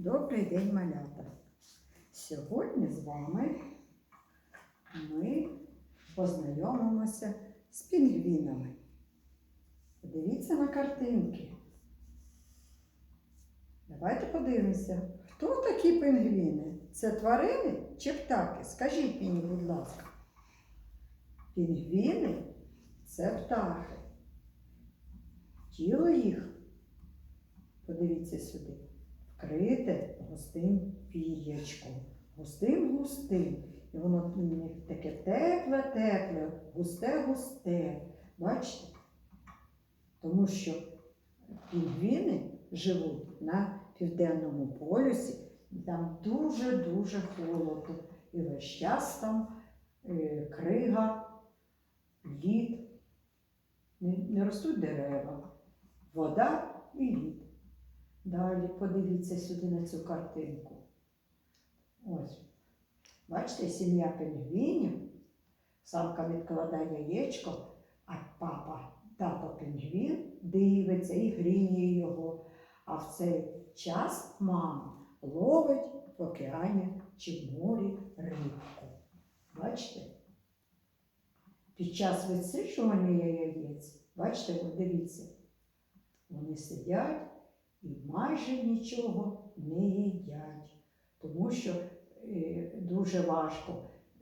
Добрий день, малята! Сьогодні з вами ми познайомимося з пінгвінами. Подивіться на картинки. Давайте подивимося, хто такі пінгвіни? Це тварини чи птахи? Скажіть мені, будь ласка. Пінгвіни це птахи. Тіло їх, подивіться сюди, вкрите густим пір'ячком. Густим густим. І воно таке тепле, тепле, густе, густе. Бачите? Тому що пінгвіни живуть на південному полюсі, там дуже-дуже холодно. І весь час там е, крига, лід, не ростуть дерева, вода і лід. Далі подивіться сюди на цю картинку. Ось. Бачите, сім'я пінгвінів. Самка відкладає яєчко, а папа, тато пінгвін дивиться і гріє його. А в цей час мама ловить в океані чи в морі рибку. Бачите? Під час висушування яєць, бачите, от дивіться, вони сидять і майже нічого не їдять, тому що е, дуже важко.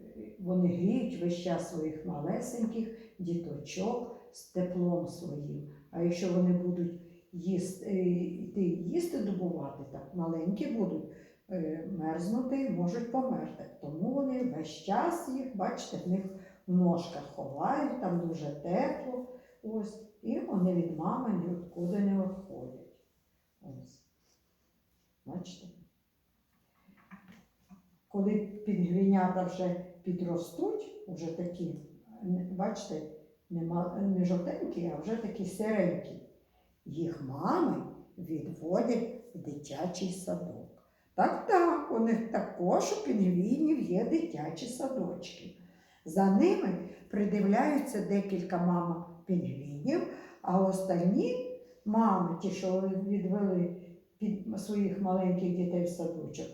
Е, Вони гріють весь час своїх малесеньких діточок з теплом своїм. А якщо вони будуть їсти, е, йти їсти добувати, так маленькі будуть мерзнути, можуть померти. Тому вони весь час їх, бачите, в них в ножках ховають, там дуже тепло. Ось, і вони від мами нікуди не відходять. Ось. Бачите? Коли пінгвінята вже підростуть, вже такі, бачите, не, жовтенькі, а вже такі сиренькі, їх мами відводять в дитячий садок. Так, так, у них також у пінгвінів є дитячі садочки. За ними придивляються декілька мам пінгвінів, а останні мами, ті, що відвели під своїх маленьких дітей в садочок,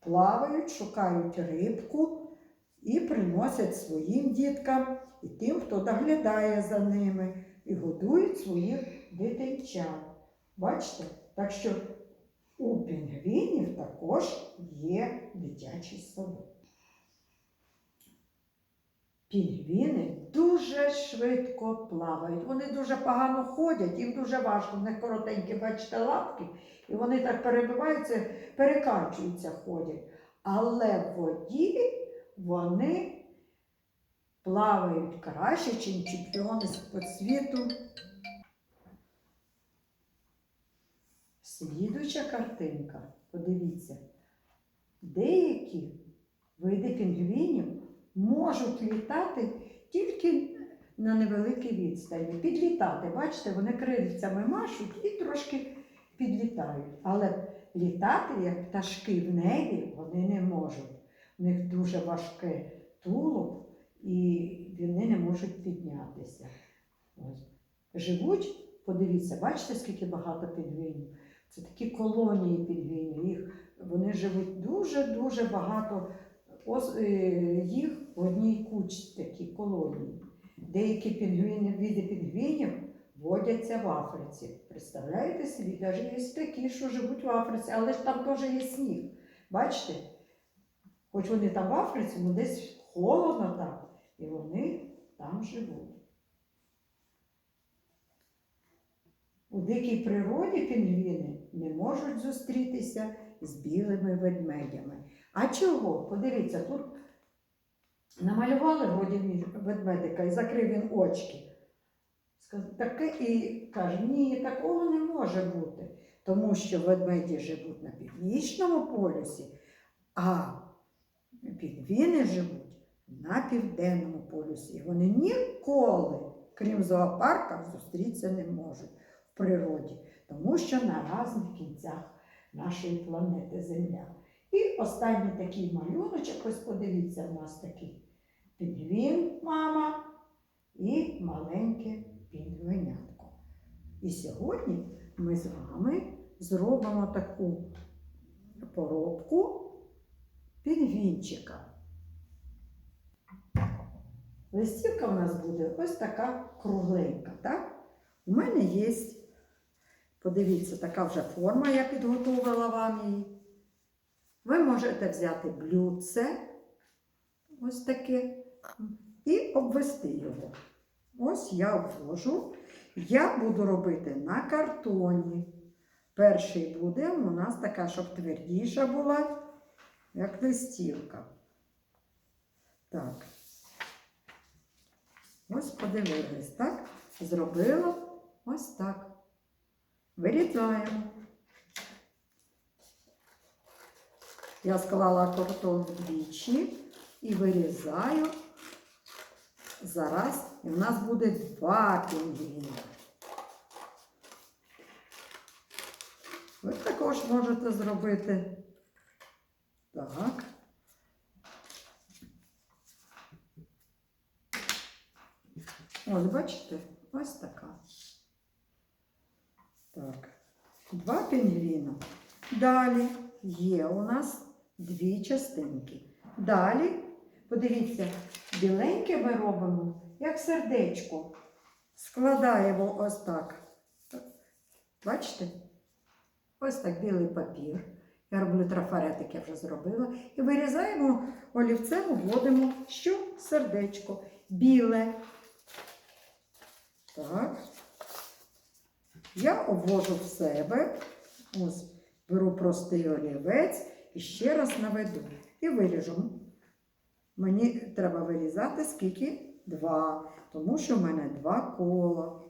плавають, шукають рибку і приносять своїм діткам і тим, хто доглядає за ними, і годують своїх дитинчат. Бачите? Так що у пінгвінів також є дитячий садок. Пінгвіни дуже швидко плавають. Вони дуже погано ходять, їм дуже важко, в них коротенькі, бачите, лапки, і вони так перебиваються, перекачуються, ходять. Але в воді вони плавають краще, ніж чемпіони з світу. Слідуюча картинка, подивіться, деякі види пінгвінів можуть літати тільки на невеликій відстані. Підлітати, бачите, вони крильцями машуть і трошки підлітають. Але літати, як пташки в небі, вони не можуть. У них дуже важке тулуб, і вони не можуть піднятися. Живуть, подивіться, бачите, скільки багато пінгвінів. Це такі колонії. Їх, вони живуть дуже-дуже багато їх в одній кучці такі колонії. Деякі пінгвіни, види пінгвінів водяться в Африці. Представляєте собі, навіть є такі, що живуть в Африці, але ж там теж є сніг. Бачите? Хоч вони там в Африці, але десь холодно там, і вони там живуть. У дикій природі пінгвіни не можуть зустрітися з білими ведмедями. А чого? Подивіться, тут намалювали вроді ведмедика і закрив він очки. Таке і каже, ні, такого не може бути, тому що ведмеді живуть на північному полюсі, а пінгвіни живуть на південному полюсі. Вони ніколи, крім зоопарка, зустрітися не можуть в природі, тому що на різних кінцях нашої планети Земля. І останній такий малюночок, ось подивіться, у нас такий пінгвін, мама і маленьке пінгвинятко. І сьогодні ми з вами зробимо таку головку пінгвінчика. Листівка в нас буде ось така кругленька, так? У мене є, подивіться, така вже форма, я підготувала вам її. Ви можете взяти блюдце, ось таке, і обвести його. Ось я обвожу. Я буду робити на картоні. Перший буде у нас така, щоб твердіша була, як листівка. Так. Ось подивились, так? Зробила ось так. Вирізаємо. Я склала картон вдвічі і вирізаю. Зараз і в нас буде два пінгвіни. Ви також можете зробити так. Ось, бачите, ось така. Так, два пінгвіна. Далі є у нас дві частинки. Далі, подивіться, біленьке ми робимо, як сердечко. Складаємо ось так. Бачите? Ось так білий папір. Я роблю трафаретик, я вже зробила. І вирізаємо олівцем, вводимо що? Сердечко. Біле. Так. Я обвожу в себе. Ось, беру простий олівець і ще раз наведу. І виріжу. Мені треба вирізати скільки? Два. Тому що в мене два кола.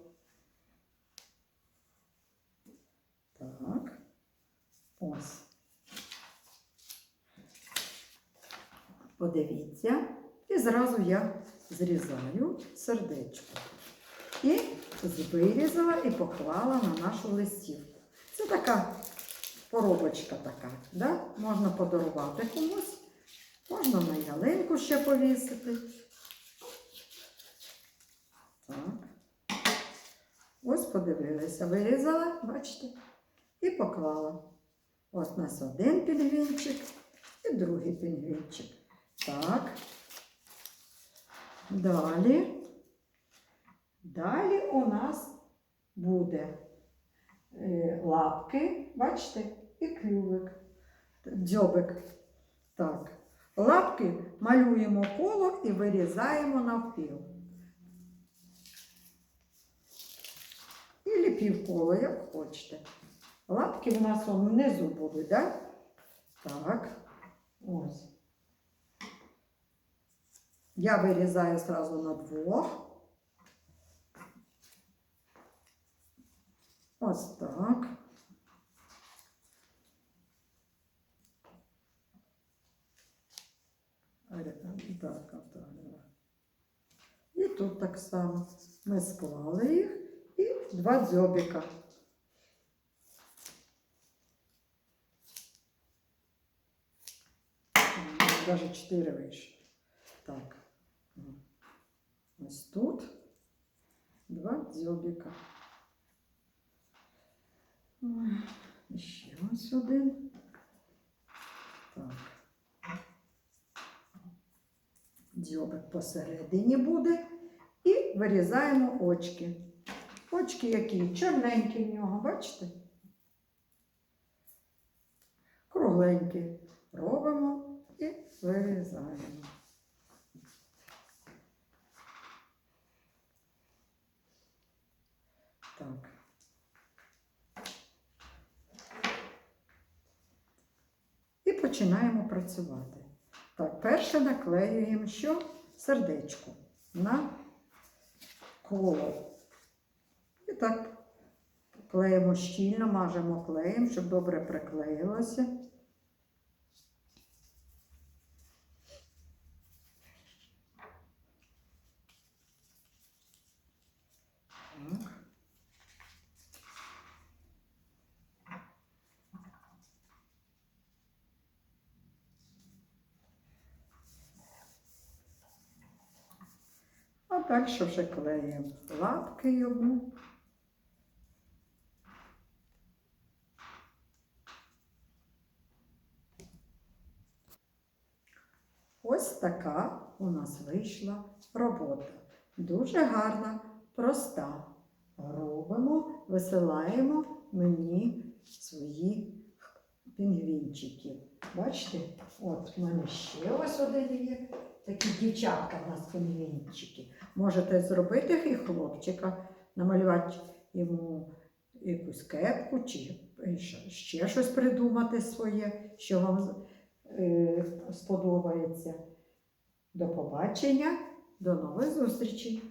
Так. Ось. Подивіться. І зразу я зрізаю сердечко. І вирізала і поклала на нашу листівку. Це така поробочка така. Да? Можна подарувати комусь, можна на ялинку ще повісити. Так. Ось подивилися, вирізала, бачите, і поклала. Ось у нас один пінгвінчик і другий пінгвінчик. Так. Далі. Далі у нас буде е, лапки, бачите, і клювик, дзьобик. Так. Лапки малюємо коло і вирізаємо навпіл. І півколо, як хочете. Лапки в нас он внизу будуть, так? Так. Ось. Я вирізаю сразу на двох. Ось так. Так, так, так. І тут так само. Ми склали їх і два дзьобика. Даже чотири вийшло. Так. Ось тут два дзьобика. Ой, і Ще ось один. Так. Дзьобик посередині буде. І вирізаємо очки. Очки які чорненькі в нього, бачите? Кругленькі. Робимо і вирізаємо. Так. І починаємо працювати. Так, перше наклеюємо що? Сердечко на коло. І так клеїмо щільно, мажемо клеєм, щоб добре приклеїлося. Так. А далі вже клеїмо лапки йому. Ось така у нас вийшла робота. Дуже гарна, проста. Робимо, висилаємо мені свої пінгвінчики. Бачите? От в мене ще ось один є. Такі дівчатка в нас пінгвінчики. Можете зробити і хлопчика, намалювати йому якусь кепку чи ще- щось придумати своє, що вам е, сподобається. До побачення, до нових зустрічей!